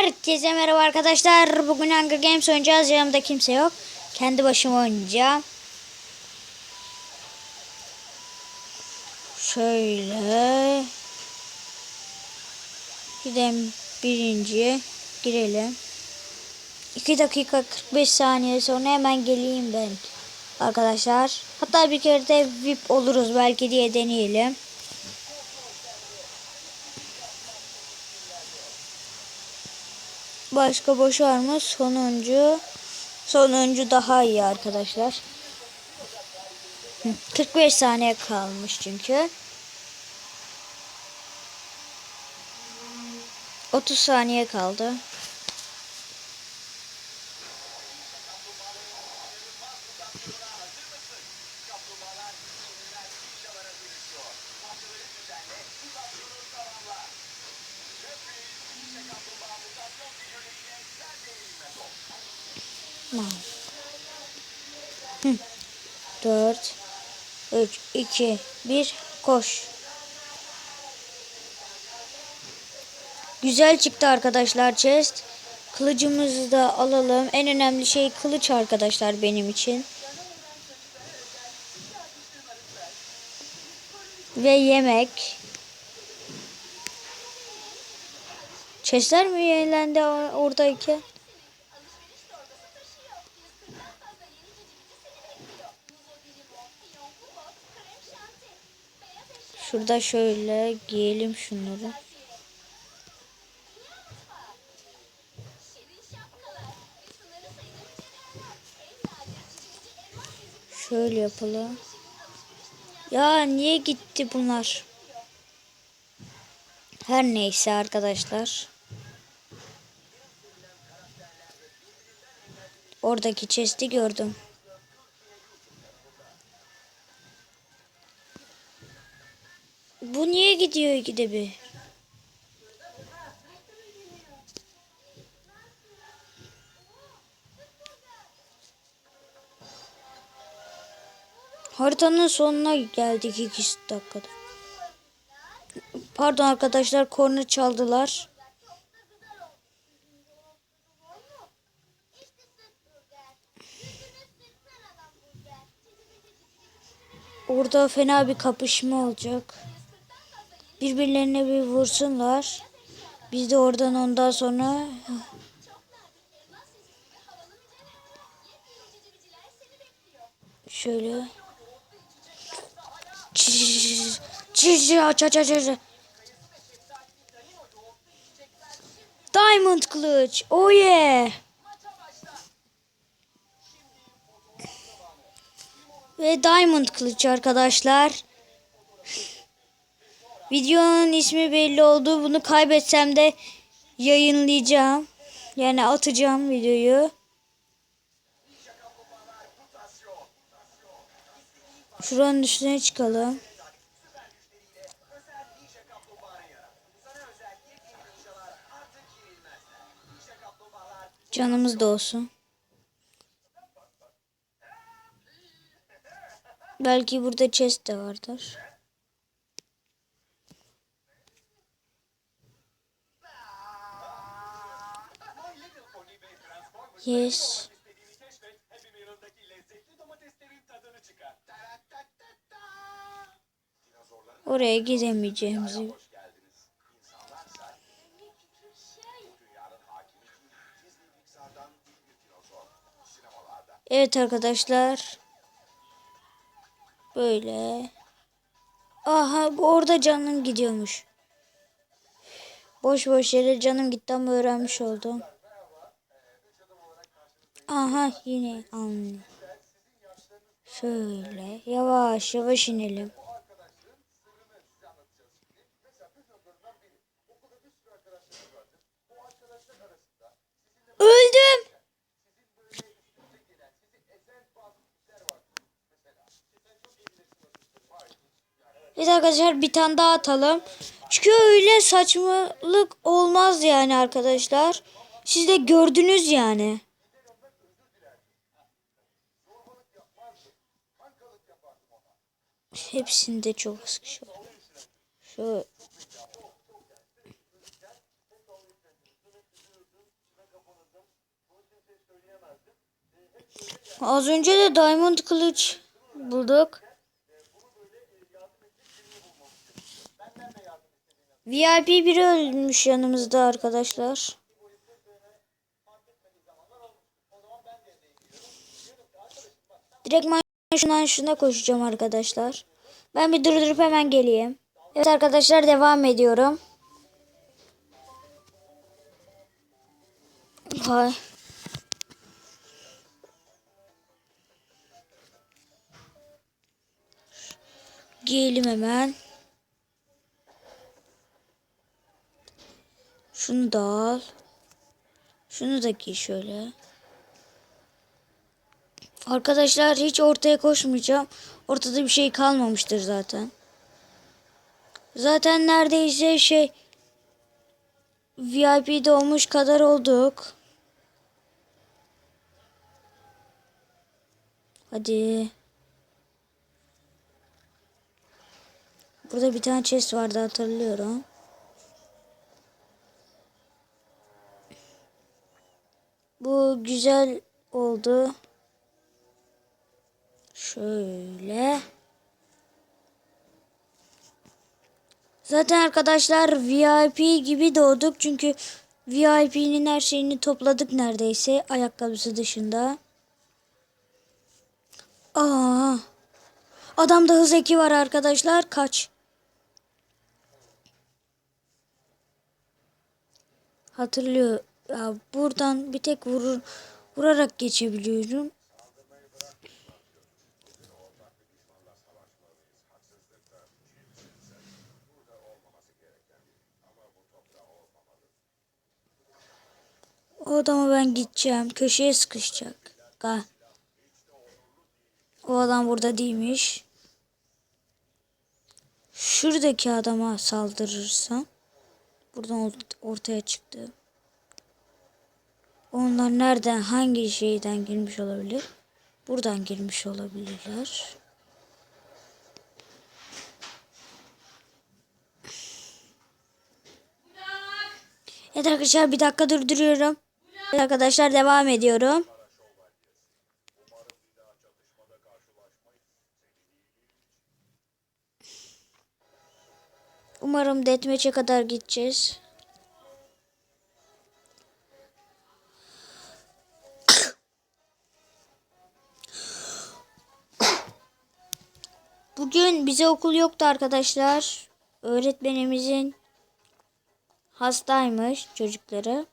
Herkese merhaba arkadaşlar. Bugün Hunger Games oynayacağız. Yanımda kimse yok. Kendi başıma oynayacağım. Şöyle. Gidelim birinciye. Girelim. 2 dakika 45 saniye sonra hemen geleyim ben. Arkadaşlar. Hatta bir kere de VIP oluruz belki diye deneyelim. Başka boş var mı? Sonuncu. Sonuncu daha iyi arkadaşlar. Hı, 45 saniye kalmış çünkü. 30 saniye kaldı. Tamam. 4 3 2 1 koş. Güzel çıktı arkadaşlar chest. Kılıcımızı da alalım. En önemli şey kılıç arkadaşlar benim için. Ve yemek. Chestler mi yenilendi oradayken? Şurada şöyle giyelim şunları. Şöyle yapalım. Ya niye gitti bunlar? Her neyse arkadaşlar. Oradaki chest'i gördüm. Bu niye gidiyor gide bir? Haritanın sonuna geldik 2 dakikada. Pardon arkadaşlar korna çaldılar. Orada fena bir kapışma olacak. Birbirlerine bir vursunlar. Biz de oradan ondan sonra şöyle Çiş, çiş, aç aç aç aç. Diamond kılıç. Oh yeah. Ve Diamond kılıç arkadaşlar. Videonun ismi belli oldu. Bunu kaybetsem de yayınlayacağım. Yani atacağım videoyu. Şuranın üstüne çıkalım. Canımız da olsun. Belki burada chest de vardır. Yes. Oraya gidemeyeceğimizi. Evet arkadaşlar. Böyle. Aha bu orada canım gidiyormuş. Boş boş yere canım gitti ama öğrenmiş oldum. Aha yine anne. Şöyle yavaş yavaş inelim. Öldüm. Evet arkadaşlar bir tane daha atalım. Çünkü öyle saçmalık olmaz yani arkadaşlar. Siz de gördünüz yani. hepsinde çok sıkış var. Şu Az önce de Diamond Kılıç bulduk. VIP biri ölmüş yanımızda arkadaşlar. Direkt şundan şuna koşacağım arkadaşlar. Ben bir durdurup hemen geleyim. Evet arkadaşlar devam ediyorum. Vay. Giyelim hemen. Şunu da al. Şunu da giy şöyle. Arkadaşlar hiç ortaya koşmayacağım. Ortada bir şey kalmamıştır zaten. Zaten neredeyse şey VIP'de olmuş kadar olduk. Hadi. Burada bir tane chest vardı hatırlıyorum. Bu güzel oldu. Şöyle. Zaten arkadaşlar VIP gibi doğduk. Çünkü VIP'nin her şeyini topladık neredeyse. Ayakkabısı dışında. Aa. Adamda hız eki var arkadaşlar. Kaç. Hatırlıyor. Ya buradan bir tek vurur vurarak geçebiliyorum. Adama ben gideceğim. Köşeye sıkışacak. Ga. O adam burada değilmiş. Şuradaki adama saldırırsam. Buradan ortaya çıktı. Onlar nereden hangi şeyden girmiş olabilir? Buradan girmiş olabilirler. Evet arkadaşlar bir dakika durduruyorum. Arkadaşlar devam ediyorum. Umarım deathmatch'e kadar gideceğiz. Bugün bize okul yoktu arkadaşlar. Öğretmenimizin hastaymış çocukları.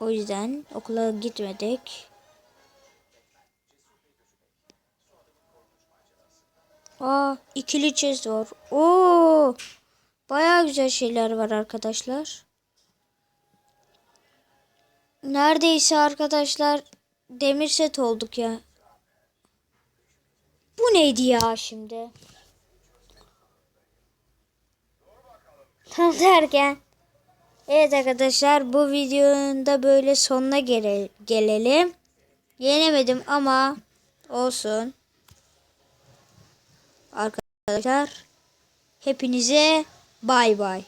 O yüzden okula gitmedik. Aa ikili chest var. Oo! Baya güzel şeyler var arkadaşlar. Neredeyse arkadaşlar demir set olduk ya. Bu neydi ya şimdi? Tam derken. Evet arkadaşlar bu videonun da böyle sonuna gele gelelim. Yenemedim ama olsun. Arkadaşlar hepinize bay bay.